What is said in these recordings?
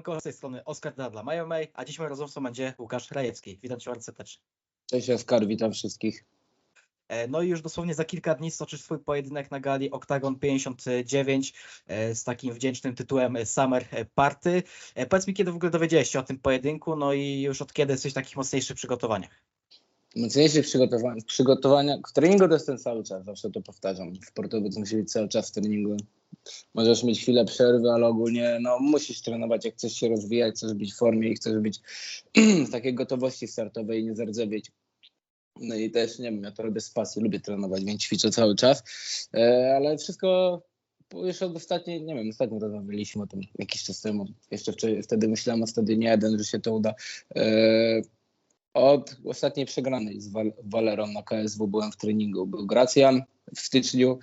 Siemanko, z tej strony Oskar Dadla Majomej, a dziś moim rozmówcą będzie Łukasz Rajewski. Witam Cię bardzo serdecznie. Cześć Oskar, witam wszystkich. E, No i już dosłownie za kilka dni stoczysz swój pojedynek na gali Octagon 59 e, z takim wdzięcznym tytułem Summer Party. E, Powiedz mi, kiedy w ogóle dowiedziałeś się o tym pojedynku, no i już od kiedy jesteś w takich mocniejszych przygotowaniach? Mocniejszych przygotowań, przygotowania, w treningu to jestem cały czas, zawsze to powtarzam. Sportowiec musi być cały czas w treningu. Możesz mieć chwilę przerwy, ale ogólnie no, musisz trenować, jak chcesz się rozwijać, chcesz być w formie i chcesz być w takiej gotowości startowej i nie zardzewieć. No i też, nie wiem, ja to robię z pasji, lubię trenować, więc ćwiczę cały czas, e, ale wszystko już od ostatniej, nie wiem, ostatnio rozmawialiśmy o tym jakiś czas temu. Jeszcze wtedy myślałem o wtedy nie jeden, że się to uda. Od ostatniej przegranej z Wal Valerą na KSW byłem w treningu. Był Gracjan w styczniu,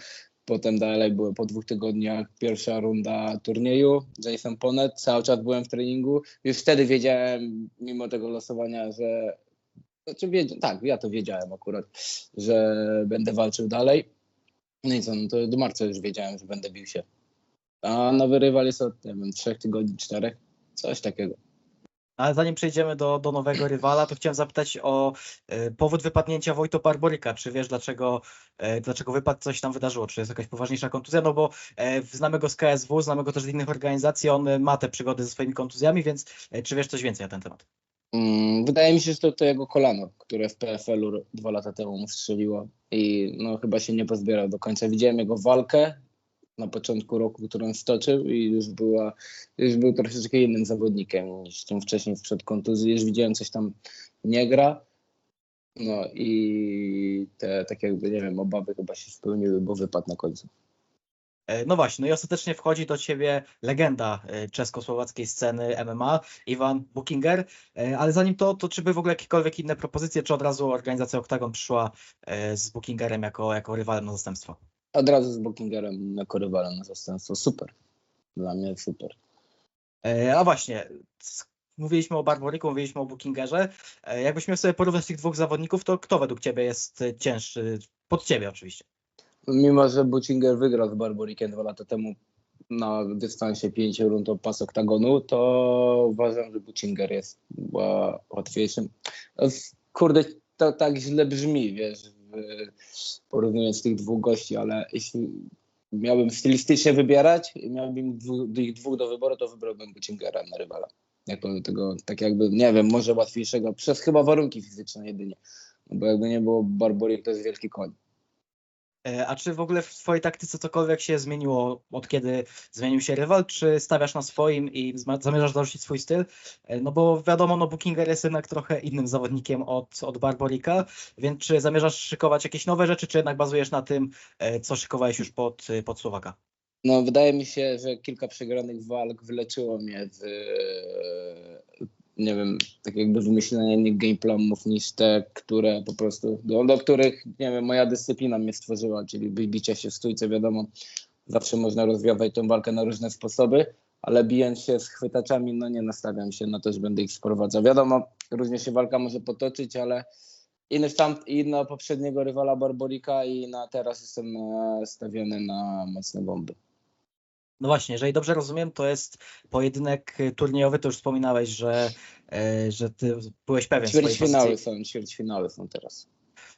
potem dalej były po dwóch tygodniach pierwsza runda turnieju. Jason Ponet, cały czas byłem w treningu. Już wtedy wiedziałem, mimo tego losowania, że. Znaczy, wiedziałem, tak, ja to wiedziałem akurat, że będę walczył dalej. No i co, no to do marca już wiedziałem, że będę bił się. A nowy rywal jest od, nie wiem, trzech tygodni, czterech, coś takiego. Ale zanim przejdziemy do, do nowego rywala, to chciałem zapytać o e, powód wypadnięcia Wojto Barboryka. Czy wiesz, dlaczego, e, dlaczego wypadł, coś tam wydarzyło? Czy jest jakaś poważniejsza kontuzja? No bo e, znamy go z KSW, znamy go też z innych organizacji, on e, ma te przygody ze swoimi kontuzjami, więc czy wiesz coś więcej na ten temat? Mm, Wydaje mi się, że to, to jego kolano, które w PFL-u dwa lata temu mu strzeliło i no, chyba się nie pozbierał do końca. Widziałem jego walkę na początku roku, którą stoczył i już, była, już był troszeczkę innym zawodnikiem niż tym wcześniej sprzed kontuzji. Już widziałem, coś tam nie gra. No i te, tak jakby, nie wiem, obawy chyba się spełniły, bo wypadł na końcu. E, No właśnie, no i ostatecznie wchodzi do ciebie legenda e, czesko-słowackiej sceny MMA, Iwan Bukinger, E, ale zanim to, to czy były w ogóle jakiekolwiek inne propozycje, czy od razu organizacja Octagon przyszła z Bookingerem jako, jako rywalem na zastępstwo? Od razu z Bookingerem jako rywalem na zastępstwo. Super. Dla mnie super. E, A właśnie, mówiliśmy o Barboryku, mówiliśmy o Bookingerze. E, Jakbyś miał sobie porównać tych dwóch zawodników, to kto według ciebie jest e, cięższy? Pod ciebie oczywiście. Mimo, że Bucinger wygrał z Barborikiem dwa lata temu na dystansie 5 rund o pas oktagonu, to uważam, że Bucinger jest łatwiejszym. Kurde, to tak źle brzmi, wiesz, porównując tych dwóch gości, ale jeśli miałbym stylistycznie wybierać, i miałbym ich dwóch do wyboru, to wybrałbym Bucingera na rywala. Jako tego, tak jakby, nie wiem, może łatwiejszego, przez chyba warunki fizyczne jedynie. No bo jakby nie było, Barborik to jest wielki koń. E, A czy w ogóle w twojej taktyce cokolwiek się zmieniło od kiedy zmienił się rywal, czy stawiasz na swoim i zamierzasz zarzucić swój styl? E, No bo wiadomo, no Bookinger jest jednak trochę innym zawodnikiem od, od Barborika, więc czy zamierzasz szykować jakieś nowe rzeczy, czy jednak bazujesz na tym, e, co szykowałeś już pod, pod Słowaka? No, wydaje mi się, że kilka przegranych walk wyleczyło mnie z, nie wiem, tak jakby wymyślenia innych gameplanów niż te, które po prostu, do, do których, nie wiem, moja dyscyplina mnie stworzyła, czyli bicie się w stójce, wiadomo, zawsze można rozwiązać tą walkę na różne sposoby, ale bijąc się z chwytaczami, no nie nastawiam się na to, że będę ich sprowadzał. Wiadomo, różnie się walka może potoczyć, ale i na, tam, i na poprzedniego rywala Barborika i na teraz jestem e, stawiony na mocne bomby. No właśnie, jeżeli dobrze rozumiem, to jest pojedynek e, turniejowy, to już wspominałeś, że, e, że ty byłeś pewien Ćwierćfinały są, ćwierćfinały są teraz.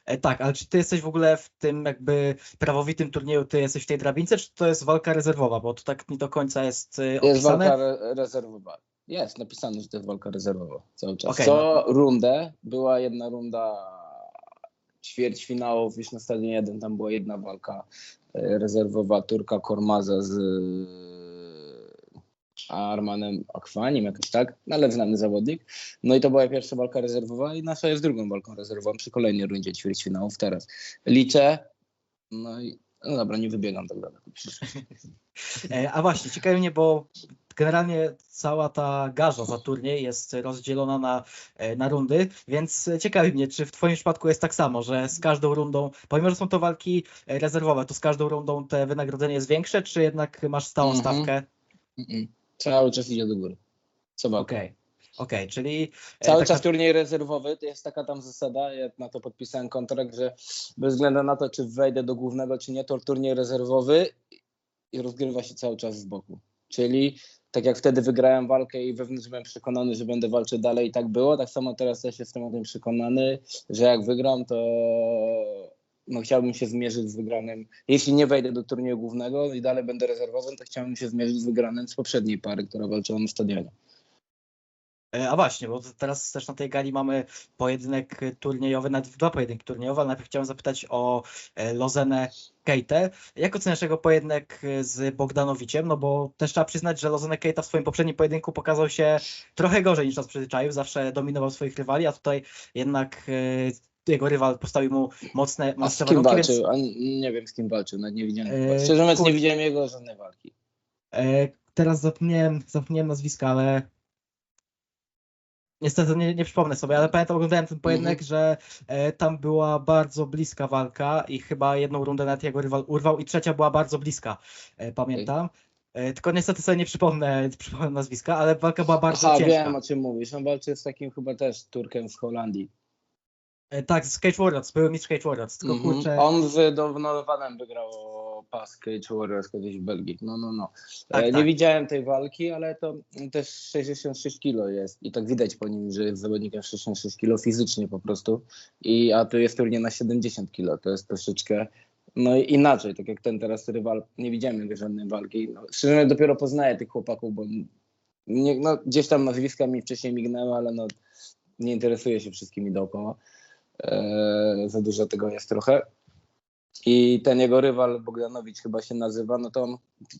E, Tak, ale czy ty jesteś w ogóle w tym jakby prawowitym turnieju, ty jesteś w tej drabince, czy to jest walka rezerwowa, bo to tak nie do końca jest Jest opisane. walka re rezerwowa. Jest napisane, że to jest walka rezerwowa cały czas. Okej, Co rundę była jedna runda ćwierćfinałów już na stadionie 1, tam była jedna walka e, rezerwowa Turka Kormaza z e, Armanem Akwanim, jakoś tak, no ale znany zawodnik. No i to była pierwsza walka rezerwowa i nasza jest drugą walką rezerwową przy kolejnej rundzie ćwierćfinałów teraz. Liczę, no i no dobra, nie wybiegam tak daleko. E, A właśnie, ciekawi mnie, bo generalnie cała ta garza za turniej jest rozdzielona na, e, na rundy, więc ciekawi mnie, czy w twoim przypadku jest tak samo, że z każdą rundą, pomimo że są to walki e, rezerwowe, to z każdą rundą te wynagrodzenie jest większe, czy jednak masz stałą Mhm. stawkę? Cały czas idzie do góry. Co walka. Okej, okej, czyli e, Cały tak czas turniej rezerwowy, to jest taka tam zasada, ja na to podpisałem kontrakt, że bez względu na to, czy wejdę do głównego, czy nie, to turniej rezerwowy i rozgrywa się cały czas z boku. Czyli tak jak wtedy wygrałem walkę i wewnątrz byłem przekonany, że będę walczył dalej i tak było, tak samo teraz też jestem o tym przekonany, że jak wygram, to no, chciałbym się zmierzyć z wygranym. Jeśli nie wejdę do turnieju głównego i dalej będę rezerwowym, to chciałbym się zmierzyć z wygranym z poprzedniej pary, która walczyła na stadionie. E, a właśnie, bo teraz też na tej gali mamy pojedynek turniejowy, nawet dwa pojedynki turniejowe, ale najpierw chciałem zapytać o e, Lozenę Kejtę. Jak oceniasz jego pojedynek z Bogdanowiciem? No bo też trzeba przyznać, że Lozenę Kejta w swoim poprzednim pojedynku pokazał się trochę gorzej niż nas przyzwyczaił, zawsze dominował swoich rywali, a tutaj jednak e, jego rywal postawił mu mocne, mocne A z kim warunki, walczył? Więc... A nie wiem z kim walczył, nawet nie widziałem. E, Szczerze mówiąc nie widziałem jego żadnej walki. E, teraz zapomniałem, zapomniałem nazwiska, ale Niestety nie, nie przypomnę sobie, ale pamiętam, oglądałem ten pojedynek, mm że e, tam była bardzo bliska walka i chyba jedną rundę nawet jego rywal urwał i trzecia była bardzo bliska, e, pamiętam. E, tylko niestety sobie nie przypomnę, przypomnę nazwiska, ale walka była bardzo Aha, ciężka. wiem o czym mówisz. On walczy z takim chyba też Turkiem z Holandii. E, tak, z Cage Warriors, były mistrz Cage Warriors, tylko mm -hmm. kurczę... On z Donowanem wygrał pas Cage Warriors kiedyś w Belgii, no, no, no. Tak, e, nie tak. widziałem tej walki, ale to też 66 kilo jest i tak widać po nim, że jest zawodnikiem 66 kilo fizycznie po prostu, I, a tu jest turniej na 70 kilo, to jest troszeczkę no inaczej, tak jak ten teraz rywal, nie widziałem jego żadnej walki. No, szczerze dopiero poznaję tych chłopaków, bo nie, no, gdzieś tam nazwiska mi wcześniej mignęły, ale no, nie interesuję się wszystkimi dookoła. Eee, za dużo tego jest trochę. I ten jego rywal Bogdanowicz chyba się nazywa, no to on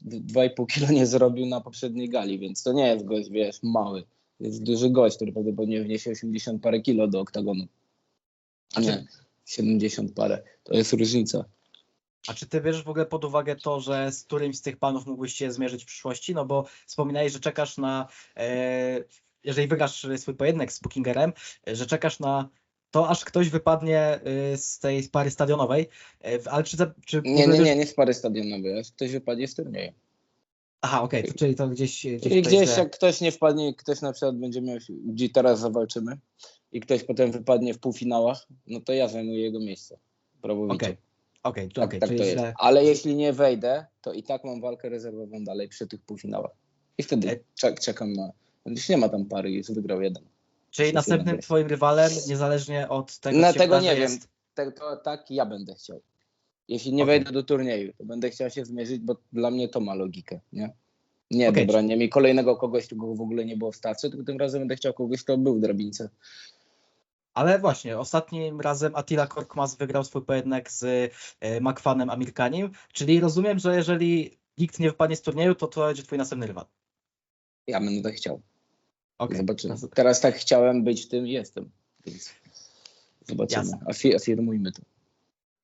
2,5 kilo nie zrobił na poprzedniej gali, więc to nie jest gość, wiesz, mały. Jest duży gość, który prawdopodobnie wniesie 80 parę kilo do oktagonu. A nie, 70 parę. To jest różnica. A czy ty bierzesz w ogóle pod uwagę to, że z którymś z tych panów mógłbyś się zmierzyć w przyszłości? No bo wspominałeś, że czekasz na, e, jeżeli wygrasz swój pojedynek z Bookingerem, że czekasz na to aż ktoś wypadnie y, z tej pary stadionowej. Y, ale czy, czy nie, nie, nie, nie z pary stadionowej, aż ktoś wypadnie z turnieju. Aha, okej, okay, czyli to gdzieś. Gdzieś, I gdzieś jak ktoś nie wpadnie, ktoś na przykład będzie miał, gdzie teraz zawalczymy i ktoś potem wypadnie w półfinałach, no to ja zajmuję jego miejsce. Okej, okej, okay, tak, okay, tak to jest. Ale jeśli nie wejdę, to i tak mam walkę rezerwową dalej przy tych półfinałach. I wtedy e- czekam na. Już nie ma tam pary, jest wygrał jeden. Czyli następnym twoim rywalem, niezależnie od tego, Na tego nie wiem. To, tak ja będę chciał. Jeśli nie okay. wejdę do turnieju, to będę chciał się zmierzyć, bo dla mnie to ma logikę, nie? Nie, okay. dobra, nie mi kolejnego kogoś, kogo w ogóle nie było w stacji, tylko tym razem będę chciał kogoś, kto był w drabince. Ale właśnie, ostatnim razem Attila Korkmaz wygrał swój pojedynek z e, Makwanem Amirkanim, czyli rozumiem, że jeżeli nikt nie wypadnie z turnieju, to to będzie twój następny rywal. Ja będę tak chciał. Okay. Zobaczymy. Teraz tak chciałem być tym i jestem. Więc zobaczymy. Afi afirmujmy to.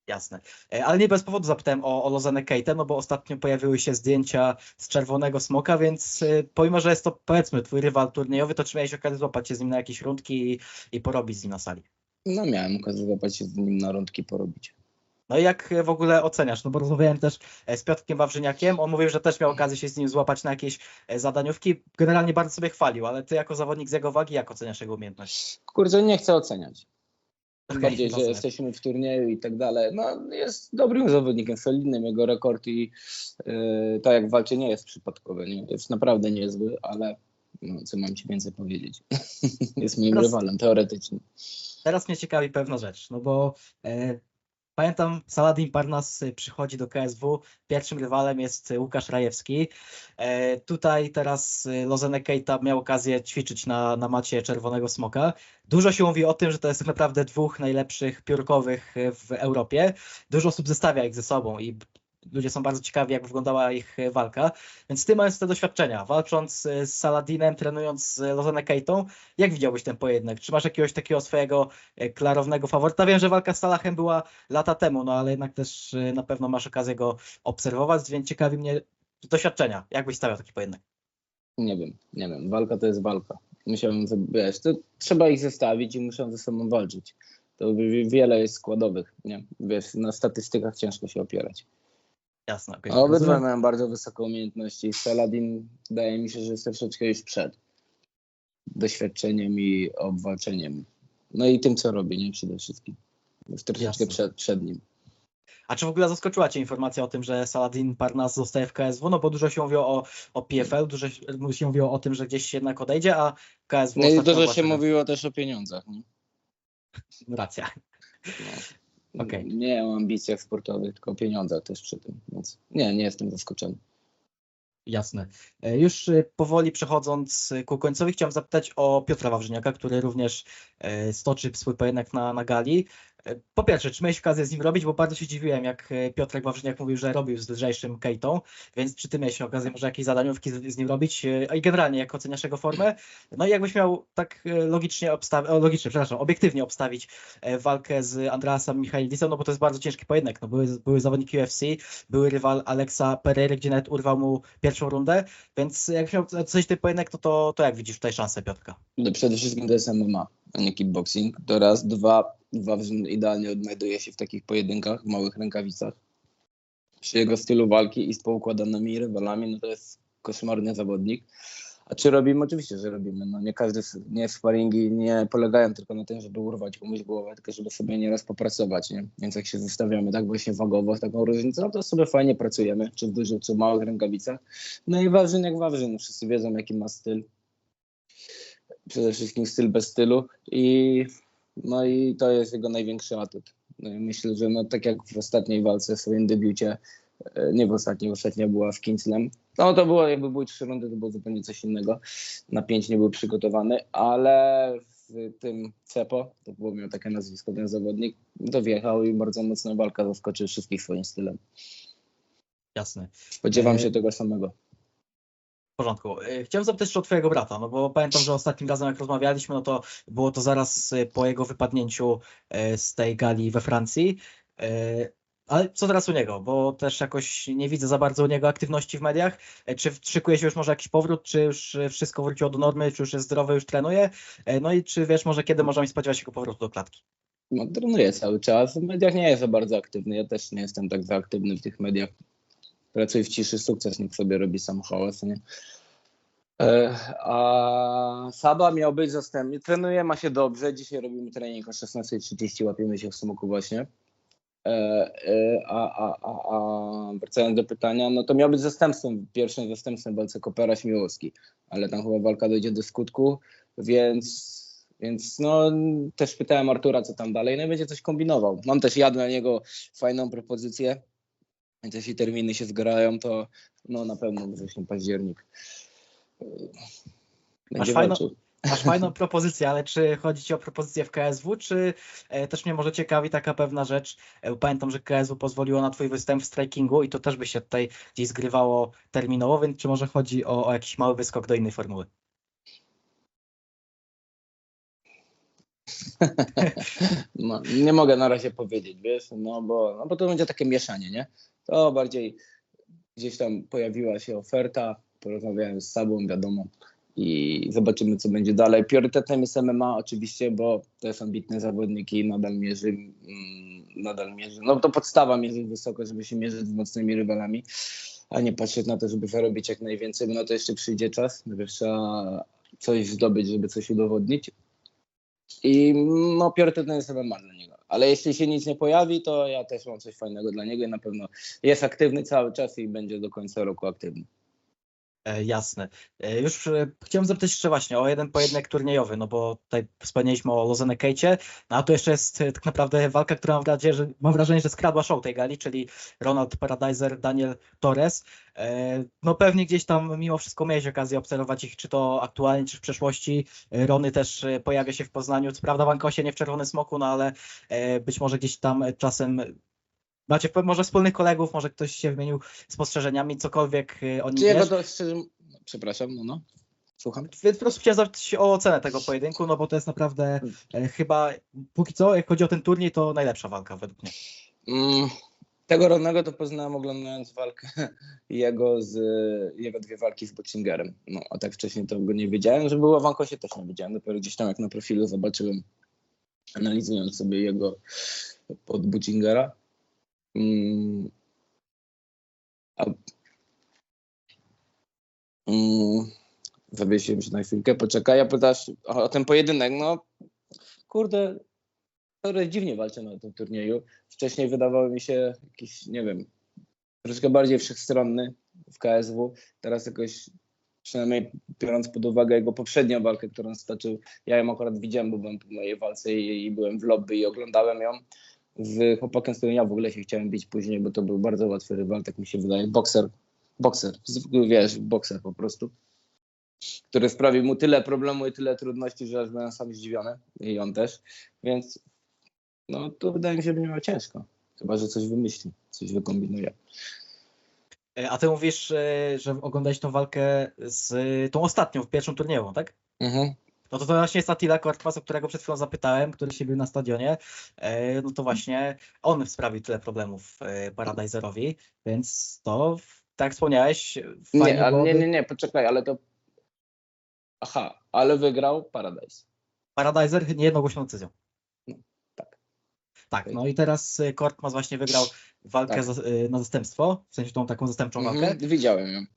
Jasne. E, ale nie bez powodu zapytałem o, o Lozanę Kate, no bo ostatnio pojawiły się zdjęcia z Czerwonego Smoka, więc e, pomimo, że jest to powiedzmy twój rywal turniejowy, to czy miałeś okazję złapać się z nim na jakieś rundki i, i porobić z nim na sali? No miałem okazję złapać się z nim na rundki porobić. No i jak w ogóle oceniasz? No bo rozmawiałem też e, z Piotrkiem Wawrzyniakiem, on mówił, że też miał okazję się z nim złapać na jakieś e, zadaniówki. Generalnie bardzo sobie chwalił, ale ty jako zawodnik z jego wagi, jak oceniasz jego umiejętność? Kurczę, nie chcę oceniać. Tym okay, bardziej, że jesteśmy w turnieju i tak dalej. No, jest dobrym zawodnikiem, solidnym. Jego rekord i yy, tak jak walczy nie jest przypadkowy. Nie? Jest naprawdę niezły, ale no, co mam ci więcej powiedzieć? jest moim teraz, rywalem teoretycznie. Teraz mnie ciekawi pewna rzecz, no bo e, Pamiętam, Saladin Parnas przychodzi do KSW, pierwszym rywalem jest Łukasz Rajewski. E, tutaj teraz Lozene Keita miał okazję ćwiczyć na, na macie Czerwonego Smoka. Dużo się mówi o tym, że to jest tak naprawdę dwóch najlepszych piórkowych w Europie. Dużo osób zestawia ich ze sobą i ludzie są bardzo ciekawi, jak wyglądała ich e, walka. Więc ty mając te doświadczenia, walcząc e, z Saladinem, trenując z Lozanne Keitą, jak widziałbyś ten pojedynek? Czy masz jakiegoś takiego swojego e, klarownego faworyta? Wiem, że walka z Salahem była lata temu, no ale jednak też na pewno masz okazję go obserwować, więc ciekawi mnie doświadczenia. Jak byś stawiał taki pojedynek? Nie wiem, nie wiem. Walka to jest walka. Musiałem, wiesz, to trzeba ich zestawić i muszą ze sobą walczyć. To wiele jest składowych, nie? Wiesz, na statystykach ciężko się opierać. Jasne. Okay. Obydwa mają bardzo wysokie umiejętności. Saladin wydaje mi się, że jest troszeczkę już przed doświadczeniem i obwalczeniem. No i tym, co robi, nie przede wszystkim. Jest troszeczkę przed, przed nim. A czy w ogóle zaskoczyła Cię informacja o tym, że Saladin Parnas zostaje w KSW? No bo dużo się mówiło o, o PFL, dużo się mówiło o tym, że gdzieś jednak odejdzie, a KSW No i dużo się mówiło też o pieniądzach. Nie? Racja. No. Okej. Nie o ambicjach sportowych, tylko o pieniądzach też przy tym. Więc nie, nie jestem zaskoczony. Jasne. E, Już e, powoli przechodząc e, ku końcowi, chciałem zapytać o Piotra Wawrzyniaka, który również stoczy swój pojedynek na, na gali. Po pierwsze, czy miałeś okazję z nim robić, bo bardzo się dziwiłem, jak e, Piotrek Wawrzyniak mówił, że robił z lżejszym Kejtą, więc czy ty miałeś okazję może jakieś zadaniówki z, z nim robić, e, i generalnie jak oceniasz jego formę? No i jakbyś miał tak e, logicznie logicznie, przepraszam, obiektywnie obstawić walkę z Andreasem Michailidisem, no bo to jest bardzo ciężki pojedynek, no były, były zawodniki UFC, były rywal Alexa Pereira, gdzie nawet urwał mu pierwszą rundę, więc jak miał coś ten pojedynek, to, to, to jak widzisz tutaj szansę Piotrka? No przede wszystkim to jest MMA, nie kickboxing. To raz, dwa, Wawrzyn idealnie odnajduje się w takich pojedynkach, w małych rękawicach. Przy jego stylu walki i z poukładanymi rywalami, no to jest koszmarny zawodnik. A czy robimy? Oczywiście, że robimy. No nie każdy, nie sparingi nie polegają tylko na tym, żeby urwać komuś głowę, tylko żeby sobie nieraz popracować, nie? Więc jak się zostawiamy tak właśnie wagowo, z taką różnicą, no to sobie fajnie pracujemy, czy w dużych, czy w małych rękawicach. No i Wawrzyn jak Wawrzyn, wszyscy wiedzą jaki ma styl. Przede wszystkim styl bez stylu i no i to jest jego największy atut. No myślę, że no tak jak w ostatniej walce, w swoim debiucie, e, nie w ostatniej, ostatnia była w Kingsland, no to było, jakby były trzy rundy, to było zupełnie coś innego. Na pięć nie był przygotowany, ale w tym Cepo, to było miał takie nazwisko ten zawodnik, to wjechał i bardzo mocna walka zaskoczył wszystkich swoim stylem. Jasne. Spodziewam E, się tego samego. W porządku. E, Chciałem zapytać jeszcze o twojego brata, no bo pamiętam, że ostatnim razem jak rozmawialiśmy, no to było to zaraz e, po jego wypadnięciu e, z tej gali we Francji. Ale co teraz u niego? Bo też jakoś nie widzę za bardzo u niego aktywności w mediach. Czy szykuje się już może jakiś powrót, czy już wszystko wróciło do normy, czy już jest zdrowy, już trenuje? No i czy wiesz może kiedy możemy spodziewać się jego powrotu do klatki? No, trenuje cały czas. W mediach nie jest za bardzo aktywny. Ja też nie jestem tak za aktywny w tych mediach. Pracuję w ciszy sukces, niech sobie robi sam hałas, nie? E, A Saba miał być zastępny. Trenuje, ma się dobrze. Dzisiaj robimy trening o 16.30, łapiemy się w smoku właśnie. E, e, A, a, a, a wracając do pytania, no to miał być zastępstwem, pierwszym zastępstwem w walce Kopera Śmiłowski, ale tam chyba walka dojdzie do skutku, więc, więc no też pytałem Artura, co tam dalej, no i będzie coś kombinował. Mam też ja dla niego fajną propozycję, więc jeśli terminy się zgrają, to no na pewno wrzesień, październik. e, Będzie walczył. Masz fajną propozycję, ale czy chodzi ci o propozycję w KSW, czy e, też mnie może ciekawi taka pewna rzecz. E, Pamiętam, że KSW pozwoliło na twój występ w strikingu i to też by się tutaj gdzieś zgrywało terminowo, więc czy może chodzi o, o jakiś mały wyskok do innej formuły? No, nie mogę na razie powiedzieć, wiesz, no bo, no bo to będzie takie mieszanie, nie? To bardziej gdzieś tam pojawiła się oferta, porozmawiałem z Sabą, wiadomo, i zobaczymy, co będzie dalej. Priorytetem jest MMA oczywiście, bo to jest ambitny zawodnik i nadal mierzy, mm, nadal mierzy, no to podstawa mierzyć wysoko, żeby się mierzyć z mocnymi rywalami, a nie patrzeć na to, żeby zarobić jak najwięcej, bo na to jeszcze przyjdzie czas, najpierw trzeba coś zdobyć, żeby coś udowodnić. I no, priorytetem jest MMA dla. Ale jeśli się nic nie pojawi, to ja też mam coś fajnego dla niego i na pewno jest aktywny cały czas i będzie do końca roku aktywny. E, jasne. E, już e, chciałem zapytać jeszcze właśnie o jeden pojedynek turniejowy, no bo tutaj wspomnieliśmy o Lozenne Kejcie, no a tu jeszcze jest tak naprawdę walka, która mam wrażenie, że, mam wrażenie, że skradła show tej gali, czyli Ronald Paradiser, Daniel Torres. No pewnie gdzieś tam mimo wszystko miałeś okazję obserwować ich, czy to aktualnie, czy w przeszłości. Rony też pojawia się w Poznaniu, co prawda w Ankosie, nie w Czerwony Smoku, no ale być może gdzieś tam czasem macie może wspólnych kolegów, może ktoś się wymienił spostrzeżeniami, cokolwiek e, o nim Czy wiesz. to szczerze... Przepraszam, no no. Słucham. Więc po prostu chciałem zapytać o ocenę tego pojedynku, no bo to jest naprawdę e, chyba póki co, jak chodzi o ten turniej, to najlepsza walka według mnie. Mm, tego rodnego to poznałem oglądając walkę jego z jego dwie walki z Boxingerem. No, a tak wcześniej to go nie wiedziałem, że było w Ankosie też nie wiedziałem. Dopiero gdzieś tam jak na profilu zobaczyłem, analizując sobie jego pod Boxingera. Mm, mm, zawiesiłem się na chwilkę, poczekaj, ja pytasz o, ten pojedynek, no kurde, Torres dziwnie walczy na tym turnieju. Wcześniej wydawało mi się jakiś, nie wiem, troszkę bardziej wszechstronny w KSW. Teraz jakoś, przynajmniej biorąc pod uwagę jego poprzednią walkę, którą stoczył, ja ją akurat widziałem, bo byłem po mojej walce i, i byłem w lobby i oglądałem ją. Z chłopakiem, z którym ja w ogóle się chciałem bić później, bo to był bardzo łatwy rywal, tak mi się wydaje. Bokser, bokser, zwykły, wiesz, bokser po prostu który sprawił mu tyle problemu i tyle trudności, że aż byłem sam zdziwiony i on też, więc no to wydaje mi się, że nie miał ciężko, chyba, że coś wymyśli, coś wykombinuje. E, A ty mówisz, e, że oglądałeś tą walkę z tą ostatnią, w pierwszą turniejową, tak? Mhm. No to to właśnie jest Attila Korkmaz, o którego przed chwilą zapytałem, który się był na stadionie. E, No to właśnie on sprawił tyle problemów e, Paradiserowi, więc to, tak jak wspomniałeś, fajnie Nie, ale nie, nie, nie, poczekaj, ale to aha, ale wygrał Paradise. Paradiser niejednogłośną decyzją. No, tak. Tak, no i teraz e, Korkmaz właśnie wygrał walkę Tak. za, na zastępstwo, w sensie tą taką zastępczą walkę. Mhm, widziałem ją.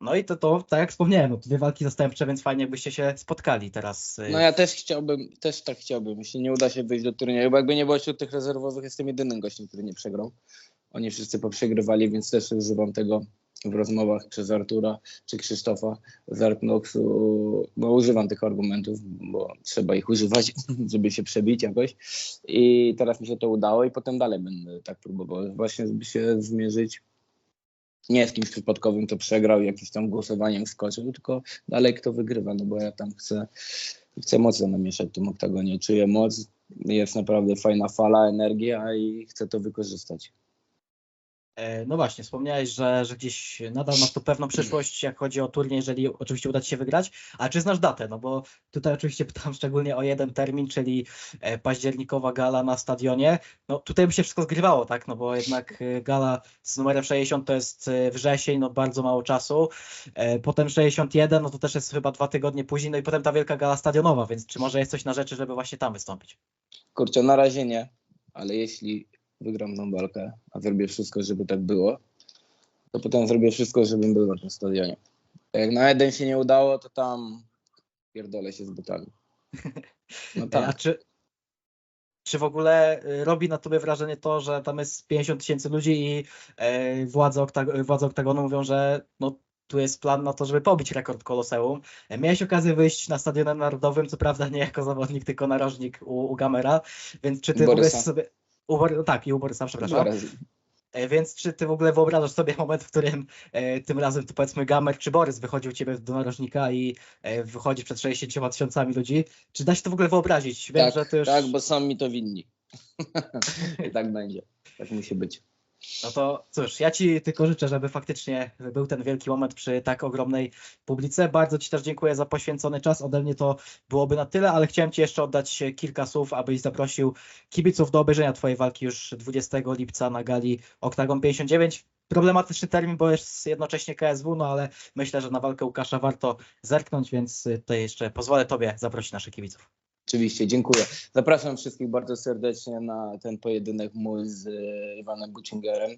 No i to, to, tak jak wspomniałem, no, dwie walki zastępcze, więc fajnie jakbyście się spotkali teraz. e, No ja też chciałbym, też tak chciałbym, jeśli nie uda się wyjść do turnieju, bo jakby nie było wśród tych rezerwowych, jestem jedynym gościem, który nie przegrał. Oni wszyscy poprzegrywali, więc też używam tego w rozmowach przez Artura czy Krzysztofa z Artnoxu. No używam tych argumentów, bo trzeba ich używać, żeby się przebić jakoś. I teraz mi się to udało i potem dalej będę tak próbował. Właśnie by się zmierzyć nie z kimś przypadkowym, kto przegrał i jakimś tam głosowaniem skoczył, tylko dalej kto wygrywa, no bo ja tam chcę chcę mocno namieszać w tym oktagonie. Czuję moc, jest naprawdę fajna fala, energia i chcę to wykorzystać. E, No właśnie, wspomniałeś, że, że gdzieś nadal masz tu pewną przyszłość, jak chodzi o turniej, jeżeli oczywiście uda Ci się wygrać. A czy znasz datę? No bo tutaj oczywiście pytam szczególnie o jeden termin, czyli e, październikowa gala na stadionie. No tutaj by się wszystko zgrywało, tak? No bo jednak e, gala z numerem 60 to jest wrzesień, no bardzo mało czasu. Potem 61, no to też jest chyba dwa tygodnie później, no i potem ta wielka gala stadionowa, więc czy może jest coś na rzeczy, żeby właśnie tam wystąpić? Kurczę, na razie nie, ale jeśli wygram tą walkę, a zrobię wszystko, żeby tak było, to potem zrobię wszystko, żebym był na tym stadionie. Jak na jeden się nie udało, to tam pierdolę się z butami. No E, A tak. czy, czy w ogóle y, robi na tobie wrażenie to, że tam jest 50 tysięcy ludzi i e, władze, oktag- władze oktagonu mówią, że no, tu jest plan na to, żeby pobić rekord Koloseum. E, Miałeś okazję wyjść na Stadionie Narodowym, co prawda nie jako zawodnik, tylko narożnik u, u Gamera, więc czy ty w ogóle Borysa. sobie... U, Bory- tak, i u Borysa, przepraszam. E, Więc czy ty w ogóle wyobrażasz sobie moment, w którym e, tym razem to powiedzmy Gamer czy Borys wychodził u ciebie do narożnika i e, wychodzi przed 60 tysiącami ludzi? Czy da się to w ogóle wyobrazić? Wiem, Tak, że ty już... tak, bo są mi to winni. I tak będzie. Tak musi być. No to cóż, ja Ci tylko życzę, żeby faktycznie był ten wielki moment przy tak ogromnej publice. Bardzo Ci też dziękuję za poświęcony czas. Ode mnie to byłoby na tyle, ale chciałem Ci jeszcze oddać kilka słów, abyś zaprosił kibiców do obejrzenia Twojej walki już 20 lipca na gali Octagon 59. Problematyczny termin, bo jest jednocześnie KSW, no ale myślę, że na walkę Łukasza warto zerknąć, więc tutaj jeszcze pozwolę Tobie zaprosić naszych kibiców. Oczywiście, dziękuję. Zapraszam wszystkich bardzo serdecznie na ten pojedynek mój z e, Iwanem Bucingerem,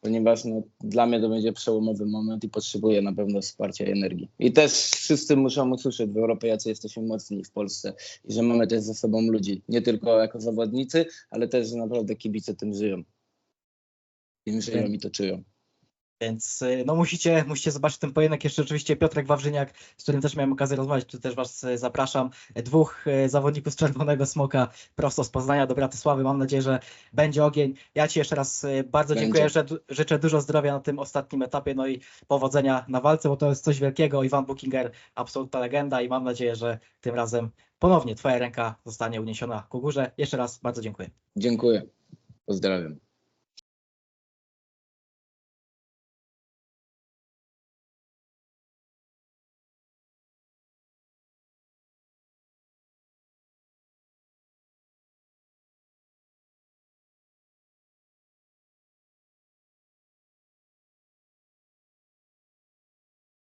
ponieważ no, dla mnie to będzie przełomowy moment i potrzebuję na pewno wsparcia i energii. I też wszyscy muszą usłyszeć w Europie, jacy jesteśmy mocni w Polsce i że mamy też ze sobą ludzi, nie tylko jako zawodnicy, ale też, że naprawdę kibice tym żyją. Tym żyją i to czują. Więc y, no musicie, musicie zobaczyć ten pojedynek. Jeszcze oczywiście Piotrek Wawrzyniak, z którym też miałem okazję rozmawiać, tu też Was y, zapraszam. Dwóch y, zawodników z Czerwonego Smoka prosto z Poznania do Bratysławy. Mam nadzieję, że będzie ogień. Ja Ci jeszcze raz bardzo Będzie. dziękuję, że życzę dużo zdrowia na tym ostatnim etapie, no i powodzenia na walce, bo to jest coś wielkiego. Iwan Bukinger, absolutna legenda i mam nadzieję, że tym razem ponownie Twoja ręka zostanie uniesiona ku górze. Jeszcze raz bardzo dziękuję. Dziękuję. Pozdrawiam.